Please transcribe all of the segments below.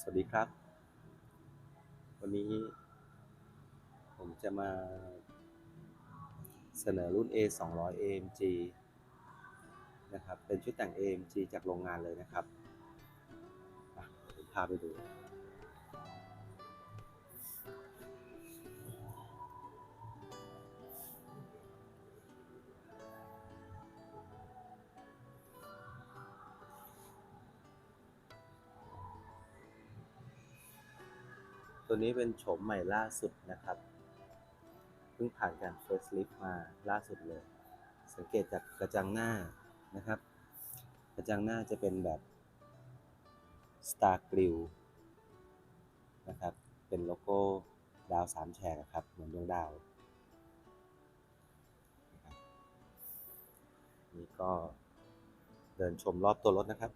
สวัสดีครับ วันนี้ ผมจะมาเสนอรุ่น A 2 0 0 AMG นะครับ เป็นชุดแต่ง AMG จากโรงงานเลยนะครับผมพาไปดู ตัวนี้เป็นโฉมใหม่ล่าสุดนะครับ เพิ่งผ่านการ first lift มาล่าสุดเลย สังเกตจากกระจังหน้านะครับ กระจังหน้าจะเป็นแบบ Star Grill นะครับ เป็นโลโก้ดาวสามแฉกครับ เหมือนดวงดาวนี่ก็เดินชมรอบตัวรถนะครับ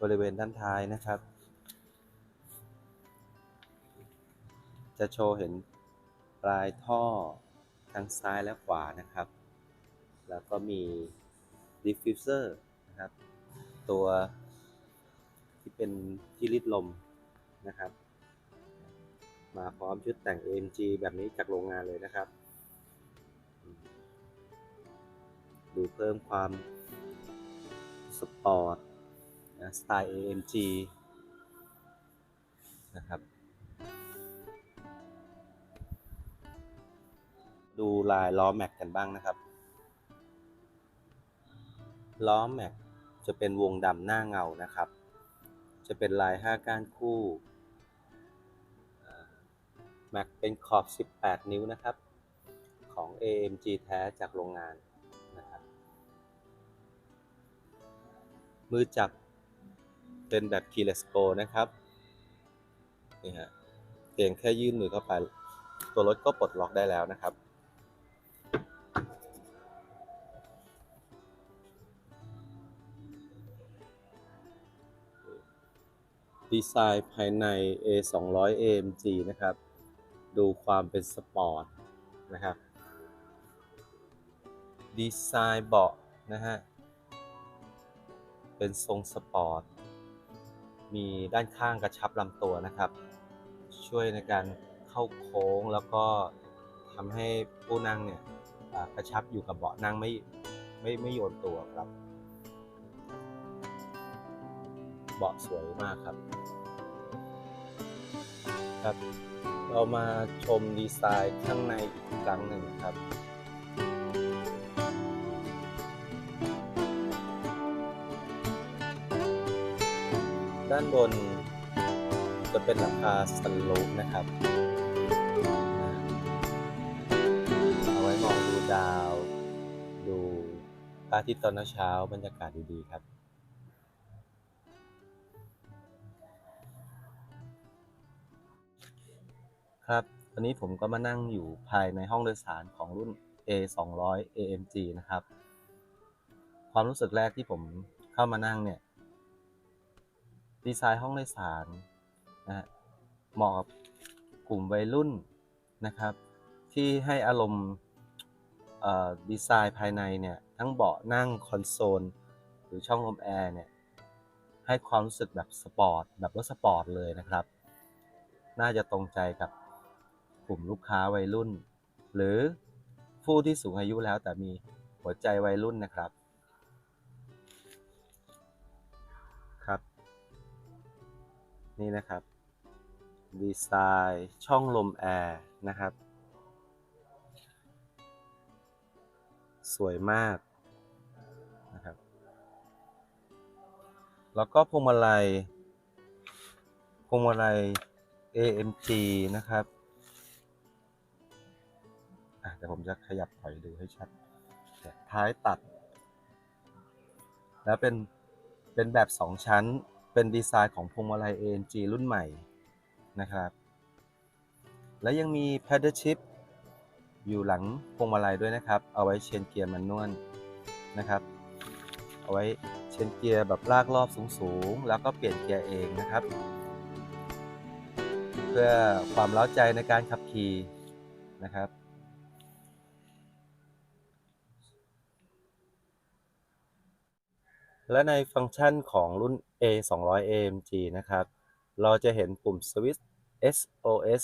บริเวณด้านท้ายนะครับ จะโชว์เห็นปลายท่อทั้งซ้ายและขวานะครับ แล้วก็มี diffuser นะครับ ตัวที่เป็นที่ริดลมนะครับ มาพร้อมชุดแต่ง AMG แบบนี้จากโรงงานเลยนะครับ ดูเพิ่มความสปอร์ต นะสไตล์ AMG นะครับ ดูลายล้อแม็กกันบ้างนะครับ ล้อแม็กจะเป็นวงดำหน้าเงานะครับ จะเป็นลาย 5 ก้านคู่แม็กเป็นขอบ 18 นิ้วนะครับ ของ AMG แท้จากโรงงานนะครับ มือจับ เป็นแบบ keyless go นะครับนี่ฮะเพียงแค่ยื่นมือเข้าไป ตัวรถก็ปลดล็อกได้แล้วนะครับ ดีไซน์ภายใน A 2 0 0 AMG นะครับ ดูความเป็นสปอร์ตนะครับ ดีไซน์เบาะนะฮะ เป็นทรงสปอร์ต มีด้านข้างกระชับลำตัวนะครับ ช่วยในการเข้าโค้งแล้วก็ทำให้ผู้นั่งเนี่ยกระชับอยู่กับเบาะนั่งไม่ไม่ไม่โยนตัวครับ เบาะสวยมากครับ ครับ เรามาชมดีไซน์ข้างในอีกครั้งหนึ่งครับ ด้านบนจะเป็นหลังคาสลูปนะครับ เอาไว้มองดูดาว ดูพระอาทิตย์ตอนเช้าบรรยากาศดีๆครับครับตอนนี้ผมก็มานั่งอยู่ภายในห้องโดยสารของรุ่น A 2 0 0 AMG นะครับ ความรู้สึกแรกที่ผมเข้ามานั่งเนี่ย ดีไซน์ห้องโดยสารนะฮะเหมาะกับกลุ่มวัยรุ่นนะครับ ที่ให้อารมณ์ดีไซน์ภายในเนี่ยทั้งเบาะนั่งคอนโซล หรือช่องลมแอร์เนี่ยให้ความรู้สึกแบบสปอร์ตแบบรถสปอร์ตเลยนะครับ น่าจะตรงใจกับกลุ่มลูกค้าวัยรุ่น หรือผู้ที่สูงอายุแล้วแต่มีหัวใจวัยรุ่นนะครับ นี่นะครับ ดีไซน์ช่องลมแอร์นะครับ สวยมากนะครับ แล้วก็พวงมาลัยพวงมาลัย AMG นะครับอะเดี๋ยวผมจะขยับถอยดูให้ชัด ท้ายตัด แล้วเป็น เป็นแบบ2ชั้น เป็นดีไซน์ของพวงมาลัย AMG รุ่นใหม่นะครับ และยังมี pedal shift อยู่หลังพวงมาลัยด้วยนะครับ เอาไว้เชนเกียร์แมนนวลนะครับ เอาไว้เชนเกียร์แบบลากรอบสูงๆ แล้วก็เปลี่ยนเกียร์เองนะครับ เพื่อความเล้าใจในการขับขี่นะครับ และในฟังก์ชันของรุ่น A 2 0 0 AMG นะครับ เราจะเห็นปุ่มสวิตช์ SOS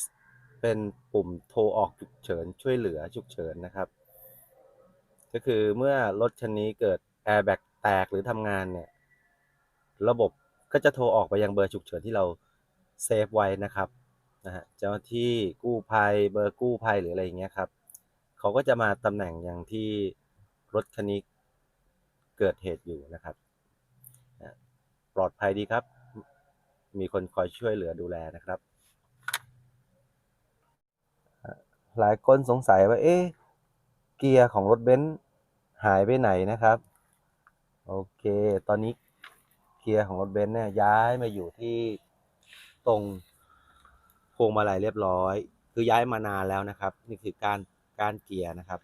เป็นปุ่มโทรออกฉุกเฉินช่วยเหลือฉุกเฉินนะครับ ก็คือเมื่อรถคันนี้เกิดแอร์แบ็กแตกหรือทำงานเนี่ย ระบบก็จะโทรออกไปยังเบอร์ฉุกเฉินที่เราเซฟไว้นะครับนะฮะเจ้าหน้าที่กู้ภัยเบอร์กู้ภัยหรืออะไรอย่างเงี้ยครับ เขาก็จะมาตำแหน่งอย่างที่รถคันนี้เกิดเหตุอยู่นะครับ ปลอดภัยดีครับ มีคนคอยช่วยเหลือดูแลนะครับ หลายคนสงสัยว่า เอ๊ะ เกียร์ของรถเบนซ์หายไปไหนนะครับ โอเค ตอนนี้เกียร์ของรถเบนซ์เนี่ยย้ายมาอยู่ที่ตรงพวงมาลัยเรียบร้อย คือย้ายมานานแล้วนะครับ นี่คือการการเกียร์นะครับ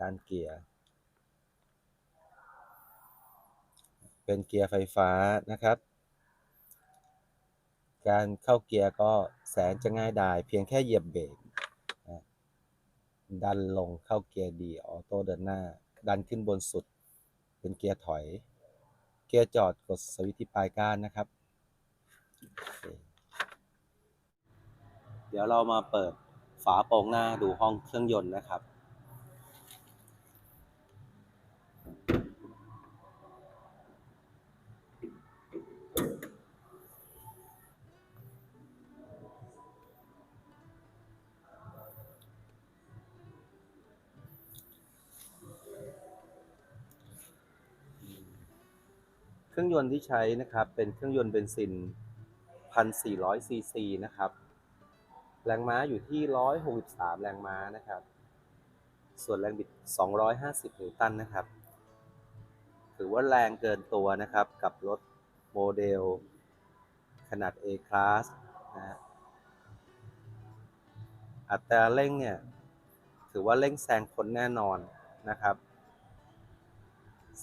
การเกียร์ เป็นเกียร์ไฟฟ้านะครับ การเข้าเกียร์ก็แสนจะง่ายดาย เพียงแค่เหยียบเบรกดันลงเข้าเกียร์ดีออโต้เดินหน้า ดันขึ้นบนสุด เป็นเกียร์ถอย เกียร์จอดกดสวิตช์ที่ปลายก้านนะครับเเดี๋ยวเรามาเปิดฝาโปร่งหน้าดูห้องเครื่องยนต์นะครับ เครื่องยนต์ที่ใช้นะครับเป็นเครื่องยนต์เบนซิน 1,400 ซีซีนะครับ แรงม้าอยู่ที่ 163 แรงม้านะครับ ส่วนแรงบิด 250 นิวตันนะครับ ถือว่าแรงเกินตัวนะครับกับรถโมเดล ขนาด A Class นะฮะอัตราเร่งเนี่ย ถือว่าเร่งแซงคนแน่นอนนะครับ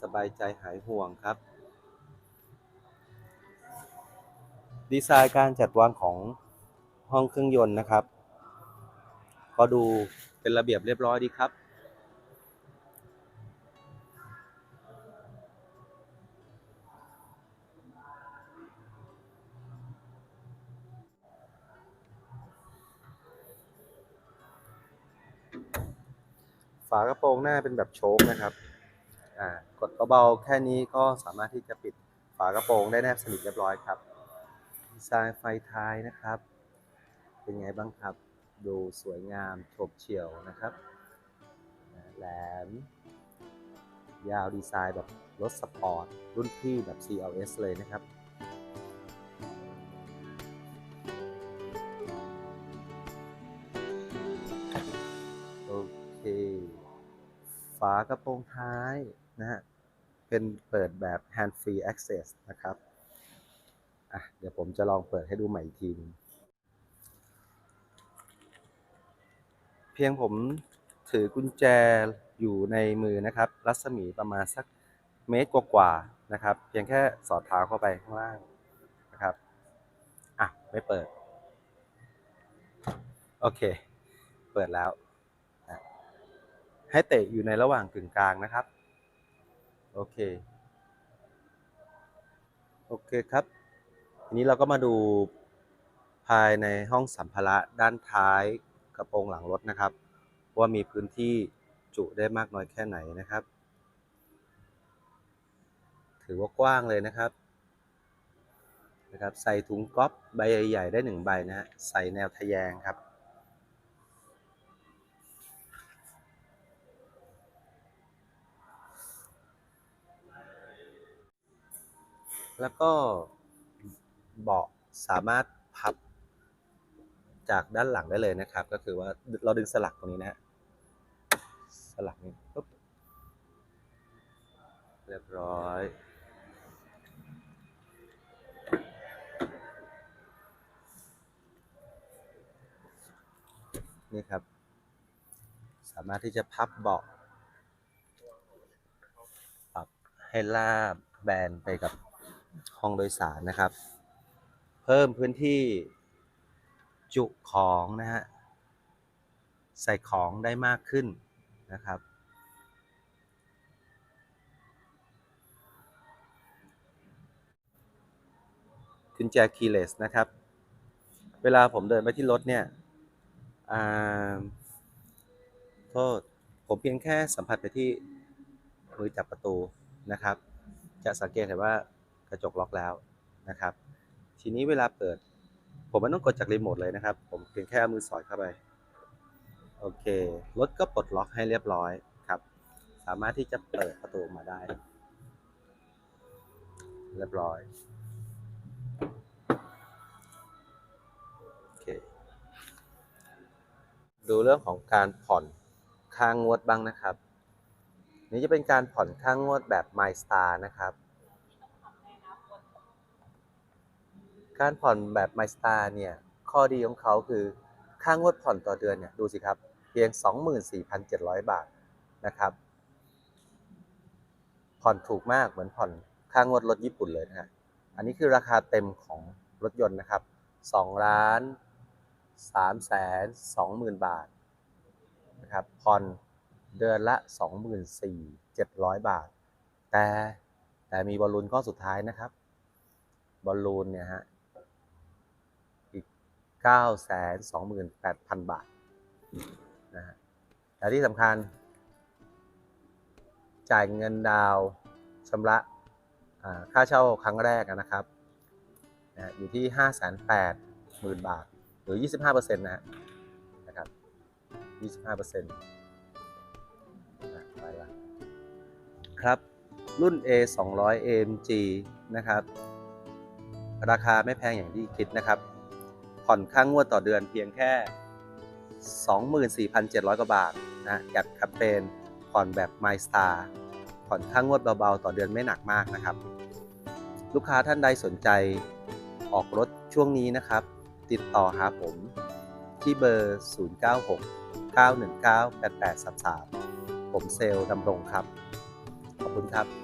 สบายใจหายห่วงครับ ดีไซน์การจัดวางของห้องเครื่องยนต์นะครับ ก็ดูเป็นระเบียบเรียบร้อยดีครับ ฝากระโปรงหน้าเป็นแบบโชคนะครับอ่ากดเบาๆแค่นี้ก็สามารถที่จะปิดฝากระโปรงได้แนบสนิทเรียบร้อยครับ ดีไซน์ไฟท้ายนะครับ เป็นไงบ้างครับ ดูสวยงามโฉบเฉี่ยวนะครับแหลม ยาวดีไซน์แบบรถสปอร์ต รุ่นพี่แบบ CLS เลยนะครับโอเคฝากระโปรงท้ายนะฮะเป็นเปิดแบบ hand free access นะครับ อะเดี๋ยวผมจะลองเปิดให้ดูใหม่อีกทีนึงเพียงผมถือกุญแจอยู่ในมือนะครับ รัศมีประมาณสักเมตรกว่าๆนะครับ เพียงแค่สอดเท้าเข้าไปข้างล่างนะครับอะไม่เปิด โอเค เปิดแล้ว ให้เตะอยู่ในระหว่างกึ่งกลางนะครับ โอเค โอเคครับ ทีนี้เราก็มาดูภายในห้องสัมภาระด้านท้ายกระโปรงหลังรถนะครับ ว่ามีพื้นที่จุได้มากน้อยแค่ไหนนะครับ ถือว่ากว้างเลยนะครับนะครับใส่ถุงก๊อปใบใหญ่ๆได้หนึ่งใบนะฮะใส่แนวทะแยงครับ แล้วก็ เบาะสามารถพับจากด้านหลังได้เลยนะครับ ก็คือว่าเราดึงสลักตรงนี้นะฮะสลักนี้ปุ๊บเรียบร้อยนี่ครับ สามารถที่จะพับเบาะปรับให้ลาบแบนไปกับห้องโดยสารนะครับ เพิ่มพื้นที่จุของนะฮะ ใส่ของได้มากขึ้นนะครับ กุญแจคีย์เลสนะครับ เวลาผมเดินไปที่รถเนี่ยโทษผมเพียงแค่สัมผัสไปที่มือจับประตูนะครับ จะสังเกตเห็นว่ากระจกล็อกแล้วนะครับ ทีนี้เวลาเปิด ผมไม่ต้องกดจากรีโมทเลยนะครับ ผมเพียงแค่เอามือสอดเข้าไป โอเค รถก็ปลดล็อกให้เรียบร้อยครับ สามารถที่จะเปิดประตูมาได้ เรียบร้อย โอเค ดูเรื่องของการผ่อนค่างวดบ้างนะครับ นี่จะเป็นการผ่อนค่างวดแบบ My Star นะครับ การผ่อนแบบ My Star เนี่ยข้อดีของเขาคือค่างวดผ่อนต่อเดือนเนี่ยดูสิครับ เพียง 24,700 บาทนะครับผ่อนถูกมากเหมือนผ่อนค่างวดรถญี่ปุ่นเลยนะฮะอันนี้คือราคาเต็มของรถยนต์นะครับ2ล้าน3แสน20,000 บาทนะครับผ่อนเดือนละ 24,700 บาท แต่แต่มีบอลลูนก้อนสุดท้ายนะครับบอลลูนเนี่ยฮะ 928,000 บาทนะฮะแต่ที่สำคัญ จ่ายเงินดาวชำระค่าเช่าครั้งแรกนะครับนะอยู่ที่ 5 8 0 0 0 0 บาท หรือ 25%นะฮะนะครับ 25%นะไปละครับรุ่น A 2 0 0 AMG นะครับ ราคาไม่แพงอย่างที่คิดนะครับ ผ่อนค่างวดต่อเดือนเพียงแค่ 24,700 กว่าบาทนะจัดแคมเปญผ่อนแบบ My Star ผ่อนค่างวดเบาๆ ต่อเดือนไม่หนักมากนะครับ ลูกค้าท่านใดสนใจออกรถช่วงนี้นะครับ ติดต่อหาผมที่เบอร์ 096 919 8833 ผมเซลล์ดำรงครับ ขอบคุณครับ